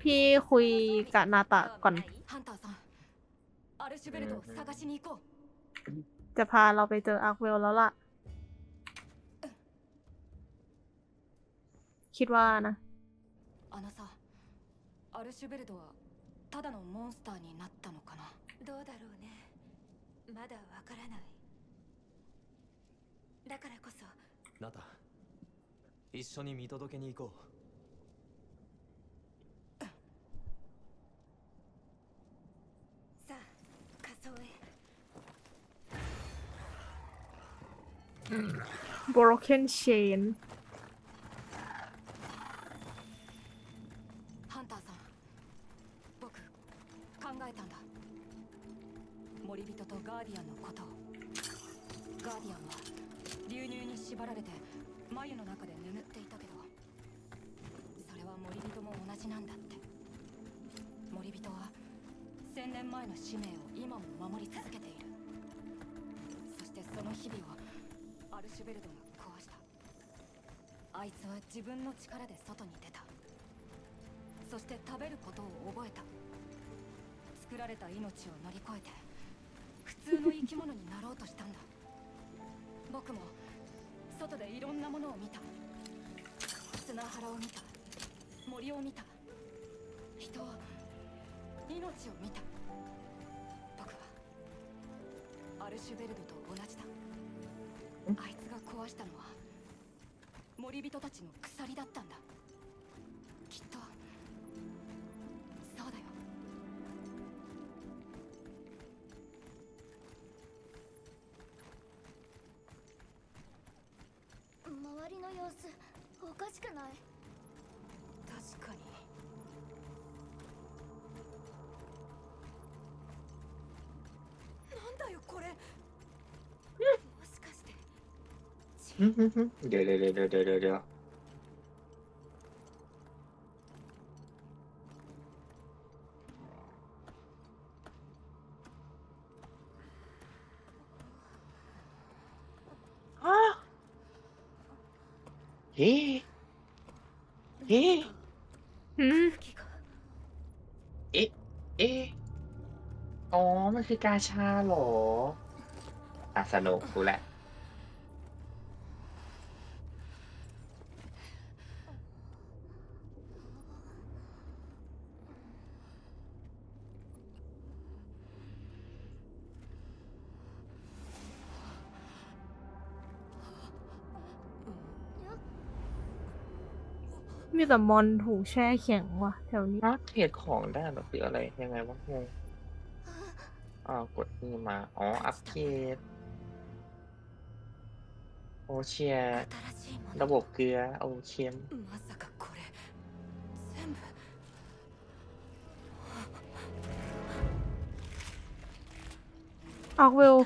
พี่คุยกับนาตะก่อน ハンターさんアルシュベルトを探しに行こう จะพาเราไปเจออาร์คเวลแล้วล่ะ คิดว่านะ あのさアルシュベルトはただのモンスターになったのかなどうだろうねまだわからないだからこそナタ一緒に見届けに行こさ broken chain. ハンターさん僕考えたんだ。森人とガーディアンのこと。をガーディアンは流入に縛られて眉の中で眠っていたけどそれは森人も同じなんだって。森人は千年前の使命を今も守り続けている。そしてその日々をアルシュベルドが壊した。あいつは自分の力で外に出た。そして食べることを覚えた。作られた命を乗り越えて普通の生き物になろうとしたんだ。僕も外でいろんなものを見た。砂原を見た。森を見た。人を命を見た。アルシュベルドと同じだ。あいつが壊したのは森人たちの鎖だったんだ。きっと。そうだよ。周りの様子おかしくない？ เดี๋ยวเดี๋ยวเดี๋ยวเดี๋ยวเดี๋ยวเดี๋ยวอ้าวเฮ้เฮ้หืม気がเอ๊ะ เอ๊ะ อ๋อ มันคือกาชาเหรออะสนุกกูแหละ แต่มอนถูกแช่แข็งว่ะแถวนี้ นักเพรดของได้หรืออะไรยังไงวะงงอ่ากดนี่มา อ๋อ อัพเกรดโอเชียระบบเกลือโอเชียมออกเวล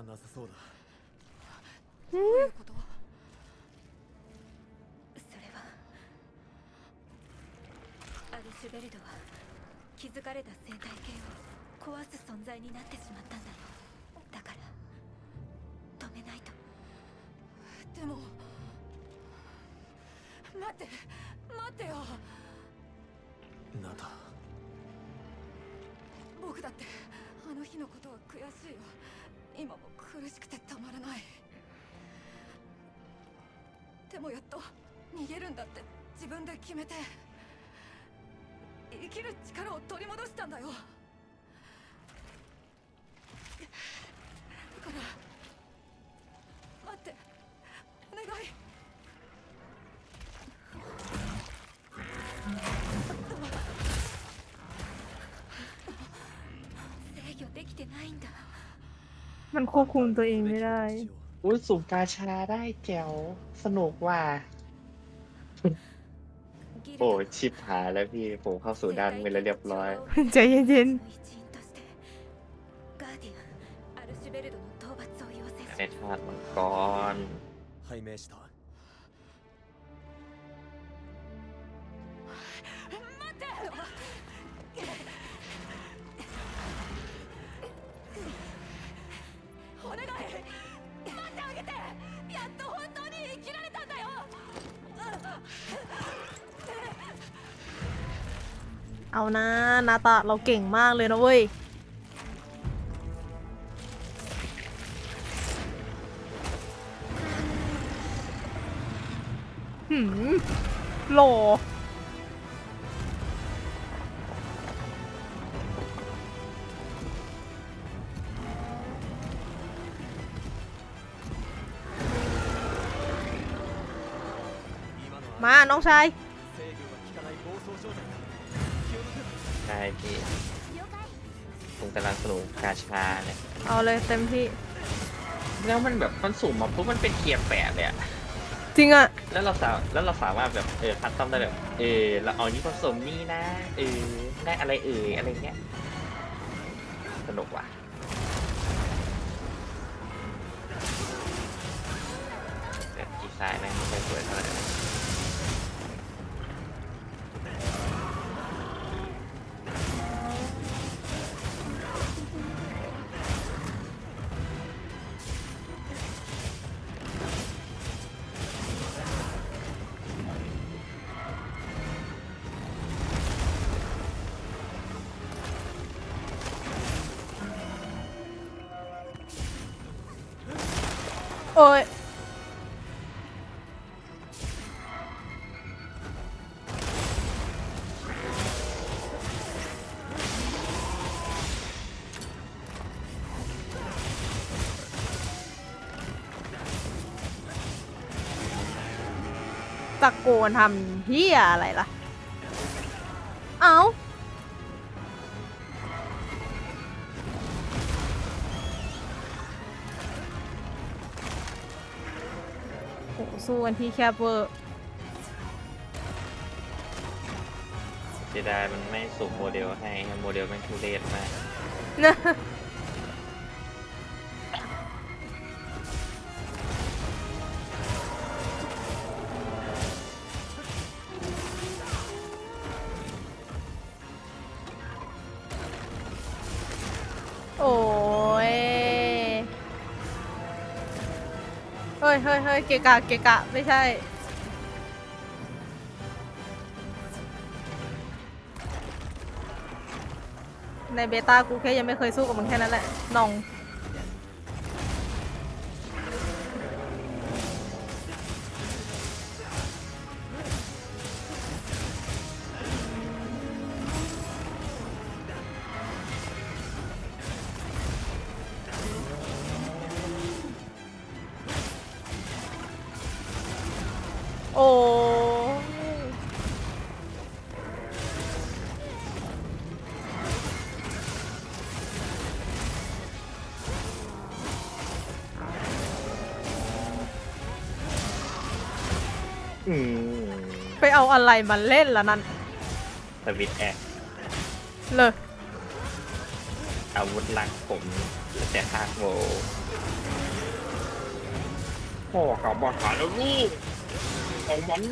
う道はなさそうだ。どういうことそれはアルシュベルドは気づかれた生態系を壊す存在になってしまったんだよだから止めないと。でも待って待ってよ。ナタ僕だってあの日のことは悔しいよ今も苦しくてたまらない。でもやっと逃げるんだって自分で決めて。生きる力を取り戻したんだよ。ันควบคุมตัวเองไม่ได้ อุ้ยสุ่มกาชาได้แจ๋วสนุกว่ะโอ้ชิบหายแล้วพี่ผมเข้าสู่ด้านมือแล้วเรียบร้อย ใจเย็นๆในชาติมังกร เอานะนาตาเราเก่งมากเลยนะเว้ย หืมโหลมา น้องชาย พี่了解ผมกำลังสนุกกาชาเนี่ยเอาเลยเต็มที่ แล้วมันแบบมันสุ่มมาปุ๊บมันเป็นเกียร์แปดเลยอะจริงอะแล้วเราสามแล้วเราสามารถแบบเออคัดต้อมได้แบบเออเราเอานี้ผสมนี่นะเออได้อะไรเอ่ยอะไรเงี้ยสนุกว่ะแต่ดีไซน์แม่งะโกนทำเฮียอะไรล่ะ เอาโหสู้กันที่แคบเวอร์เสียดายมันไม่สุ่มโมเดลให้โมเดลแม่งทุเรศมาก เฮ้ยเฮ้ยเฮ้ยเกะกะเกะกะไม่ใช่ ในเบต้ากูแค่ยังไม่เคยสู้กับมึงแค่นั้นแหละน้อง อืมไปเอาอะไรมาเล่นละนั่นสวิตแอคเลยอาวุธหลักผมแต่ฮาร์ดโวพ่อเขาบอกหาแล้วลูกเอามัน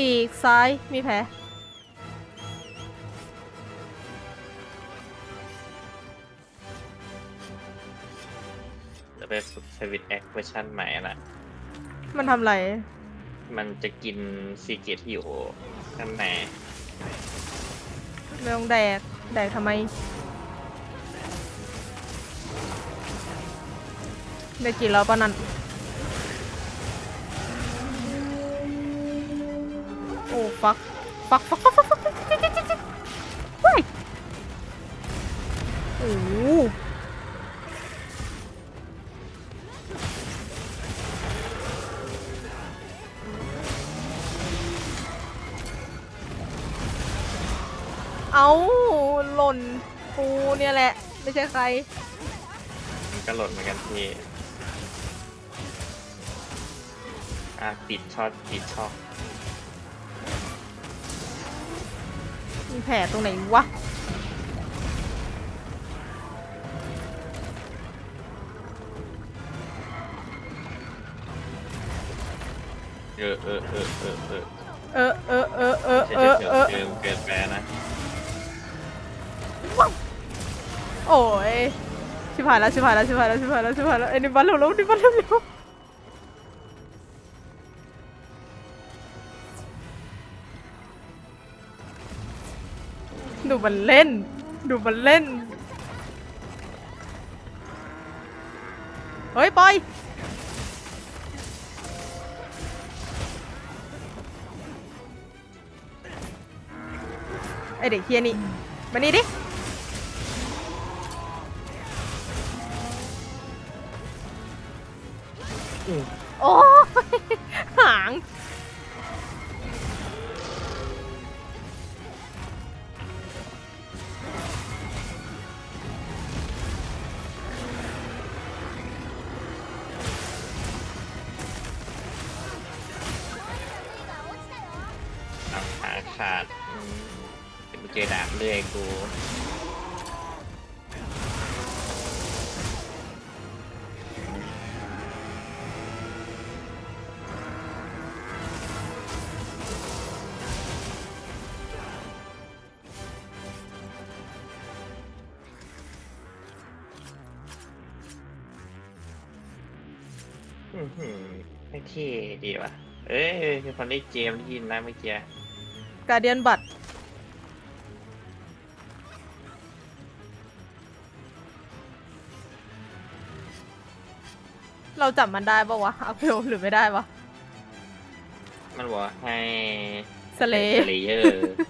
ปีกซ้ายมีแผลจะไปฝึกสวิตแอคเวอร์ชันใหม่ละมันทำอะไร มันจะกินซีเกตที่อยู่ข้างในไม่ต้องแดก แดกทำไม ได้กินแล้วปะนั่น ฟักฟักฟักฟักฟักฟักจิ๊ดจิ๊ดจิ๊ดจิ๊ดเฮ้ยโอ้เอาหล่นปูเนี่ยแหละ ไม่ใช่ใคร มันก็หล่นเหมือนกันพี่ อะ ปิดช็อตปิดช็อต แผลตรงไหนวะ เออเออเออเออเออเออเออเออเออเออเออเกินเกินไปนะโอ้ยชิบหายแล้วชิบหายแล้วชิบหายแล้วชิบหายแล้วชิบหายแล้วไอ้นี่บัลเร็วๆนี่บัลเร็วเร็ว ดูมันเล่น ดูมันเล่น เฮ้ยปอยไอเด็กเฮียนี่มานี่ดิ ขาดอืมเดี๋ยวกูเจอดาบเรื่อยกูไม่เท่ดีว่ะ เอ้ยมีคนเล่นเกมได้ยินนะเมื่อกี้ กาเดียนบัตรเราจับมันได้ปะวะอัพเวลหรือไม่ได้วะมันบอกให้สเลสเลเยอร์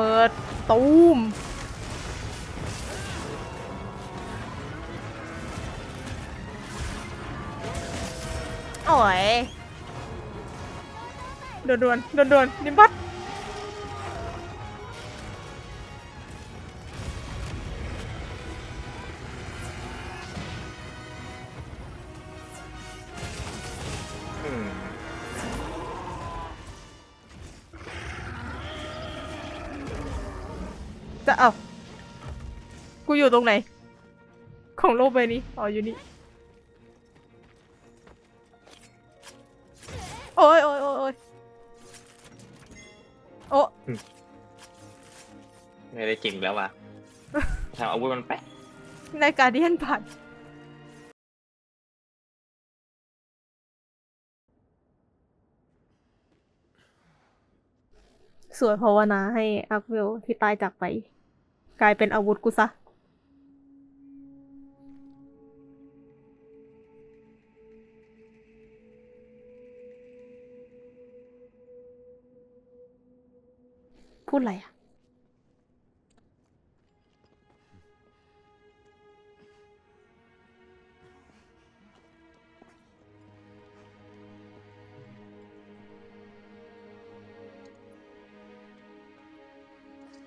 เบิด ตูมโอ้ยด่วนด่วนด่วนด่วนๆนิมบัต อยู่ตรงไหน ของโลกใบนี้ อ๋ออยู่นี่ โอ้ยโอ้ยโอ้ยโอ้ยโอ้ไม่ได้จริงแล้วว่ะทำอาวุธมันแปะในการเดียนผ่านสวยภาวนาให้อักเวลที่ตายจากไป กลายเป็นอาวุธกูซะ ดอะไรอ่ะ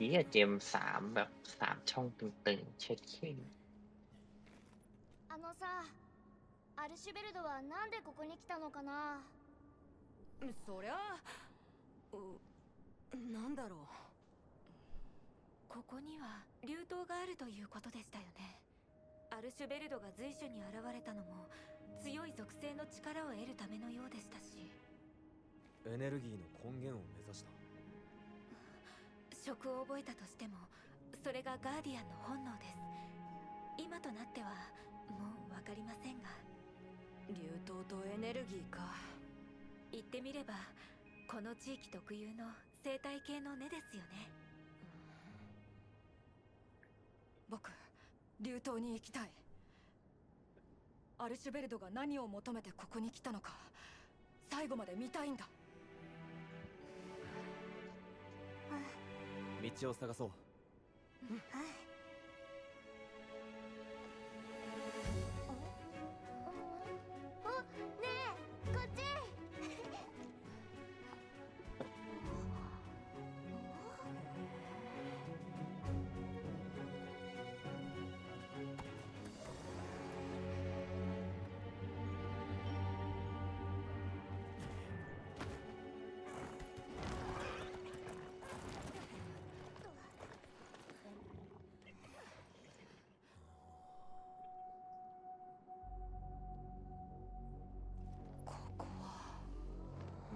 นี่เจมสามแบบสามช่องตึงๆ เช็ดเข่ง あのさアルシュベルドはなんでここに来たのかなそりゃう なんだろう。ここには流刀があるということでしたよね。アルシュベルドが随所に現れたのも強い属性の力を得るためのようでしたし。エネルギーの根源を目指した。職を覚えたとしてもそれがガーディアンの本能です。今となってはもう分かりませんが。流刀とエネルギーか。言ってみればこの地域特有の生態系の根ですよね。僕流刀に行きたい。アルシュベルドが何を求めてここに来たのか最後まで見たいんだ。道を探そう。お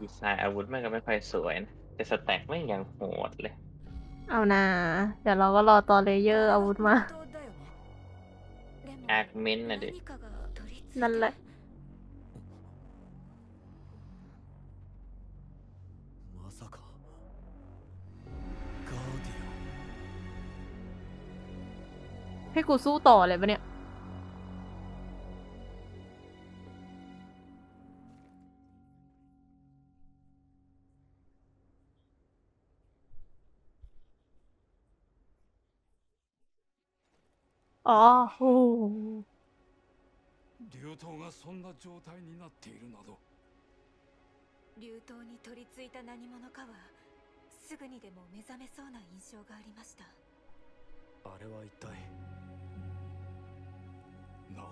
ดีไซน์อาวุธมันก็ไม่ค่อยสวยนะ แต่สแต็กไม่ยังโหดเลย เอานะเดี๋ยวเราก็รอต่อเลเยอร์อาวุธมาแอาร์คเมนต์นะดินั่นแหละให้กูสู้ต่อเลยปะเนี่ย ああ、ほう。流頭がそんな状態になっているなど。流頭に取り付いた何者かは、すぐにでも目覚めそうな印象がありました。あれは一体。なお、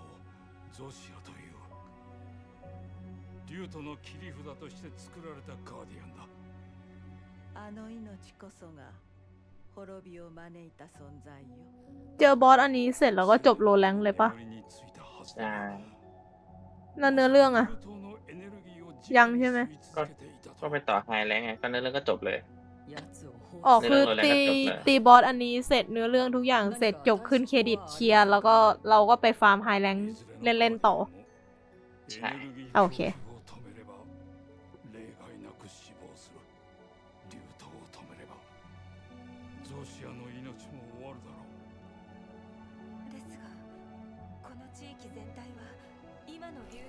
ゾシアという。竜との切り札として作られたガーディアンだあの命こそが 滅びを招いた存在よ เจอบอสอันนี้เสร็จแล้วก็จบโลแรงเลยปะ 眠りについたはずใช่ แล้วเนื้อเรื่องอะ 竜刀のエネルギーを自ยัง 分に ใช่ไหม 吸い続けていた ก็ と ไปต่อไฮแรงไง ก็เนื้อเรื่องก็จบเลย 奴を放 อ๋อ ใน คือ เรื่องโลแรง ตี ก็จบเลย ตีบอสอันนี้เสร็จเนื้อเรื่องทุกอย่างเสร็จจบขึ้นเครดิตเคลียร์แล้วก็เราก็ไปฟาร์มไฮแรงเล่นๆต่อ ใช่ โอเค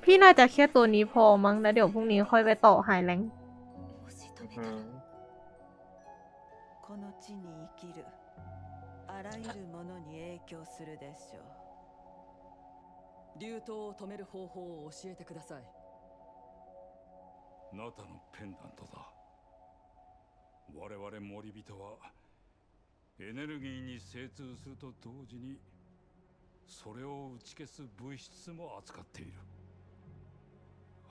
พี่น่าจะแค่ตัวนี้พอมั้งแล้วเดี๋ยวพรุ่งนี้ค่อยไปต่อไฮแรง もし止め อื たら ม この地に生きるあらゆるものに影響するでしょう流刀を止める方法を教えてくださいナタのペンダントだ我々森人はエネルギーに精通すると同時にそれを打ち消す物質も扱っている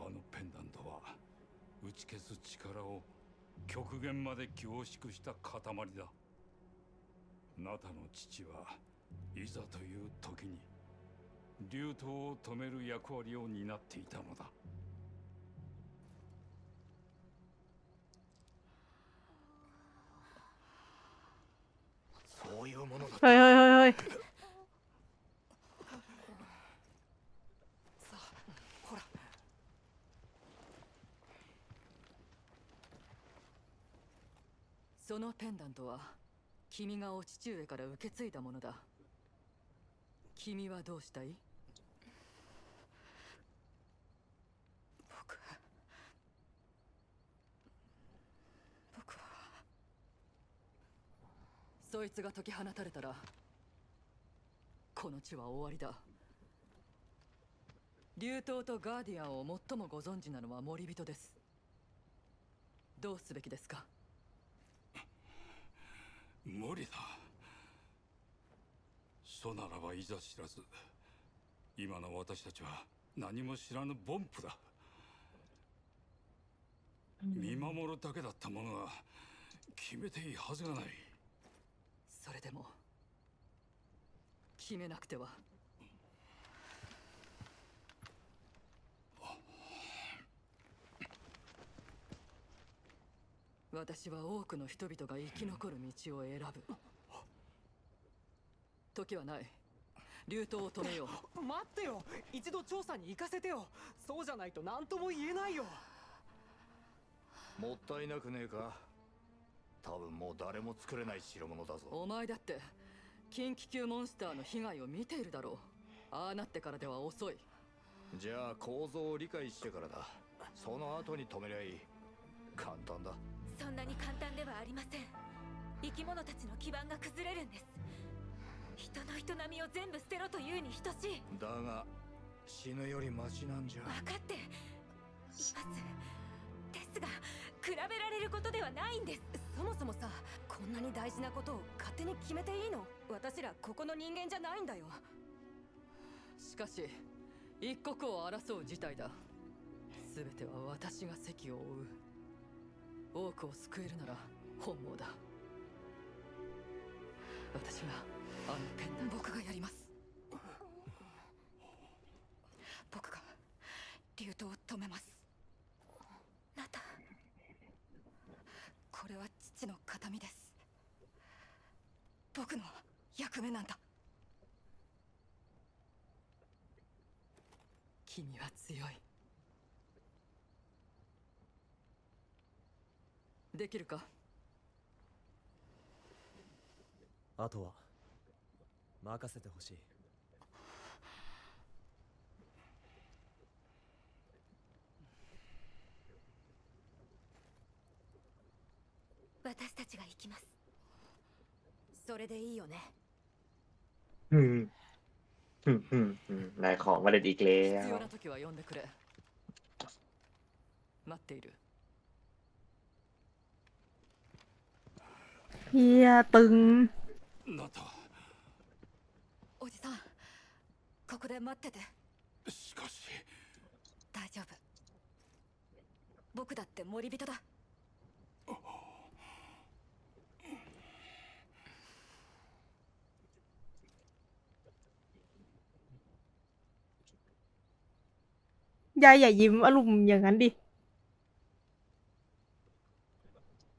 あのペンダントは打ち消す力を極限まで凝縮した塊だ。ナタの父はいざという時に流頭を止める役割を担っていたのだ。そういうものだはいはいはいはい。そのペンダントは君がお父上から受け継いだものだ。君はどうしたい？僕僕は。そいつが解き放たれたらこの地は終わりだ。竜頭とガーディアンを最もご存知なのは森人です。どうすべきですか？無理だ。そならばいざ知らず今の私たちは何も知らぬ凡夫だ。見守るだけだったものが決めていいはずがない。それでも決めなくては。私は多くの人々が生き残る道を選ぶ。時はない。竜頭を止めよう。待ってよ。一度調査に行かせてよ。そうじゃないと何とも言えないよ。もったいなくねえか。多分もう誰も作れない代物だぞ。お前だって近畿級モンスターの被害を見ているだろう。ああなってからでは遅い。じゃあ構造を理解してからだ。その後に止めりゃいい。簡単だそんなに簡単ではありません。生き物たちの基盤が崩れるんです。人の営みを全部捨てろというに等しい。だが死ぬよりマシなんじゃ。分かって。います。ですが比べられることではないんです。そもそもさこんなに大事なことを勝手に決めていいの？私らここの人間じゃないんだよ。しかし一刻を争う事態だ。全ては私が席を追う多くを救えるなら本望だ。私があのペンダント。僕がやります。僕が竜頭を止めます。ナタこれは父の形見です。僕の役目なんだ。君は強いできるかあとは任せてほしい私たちが行きますそれでいいよね อืมอืมอืมอืมนายของมาเด็ดอีกแล้ 必要 ว な時は呼んでくれ待っている ฮียตึง なったおじさんここで待っててしかし大丈夫僕だって森人だ ยายอย่ายิ้มอารมณ์อย่างนั้นดิ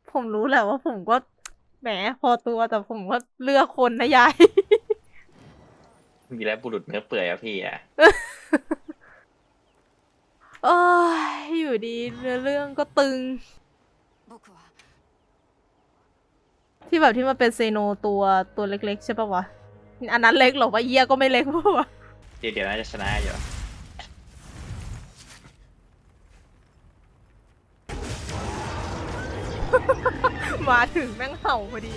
ผมรู้แหละว่าผมก็ แหมพอตัวแต่ผมก็เลือกคนนะยาย มีแล้วบุรุษเนื้อเปื่อยอะพี่อะเอ้ยอยู่ดีเนื้อเรื่องก็ตึง僕はที่แบบที่มันเป็นเซโนตัวตัวเล็กๆ ใช่ปะวะ อันนั้นเล็กเหรอวะเยียก็ไม่เล็กปะวะเดี๋ยวเดี๋ยวน่าจะชนะอยู่ มาถึงแม่งเห่าพอดี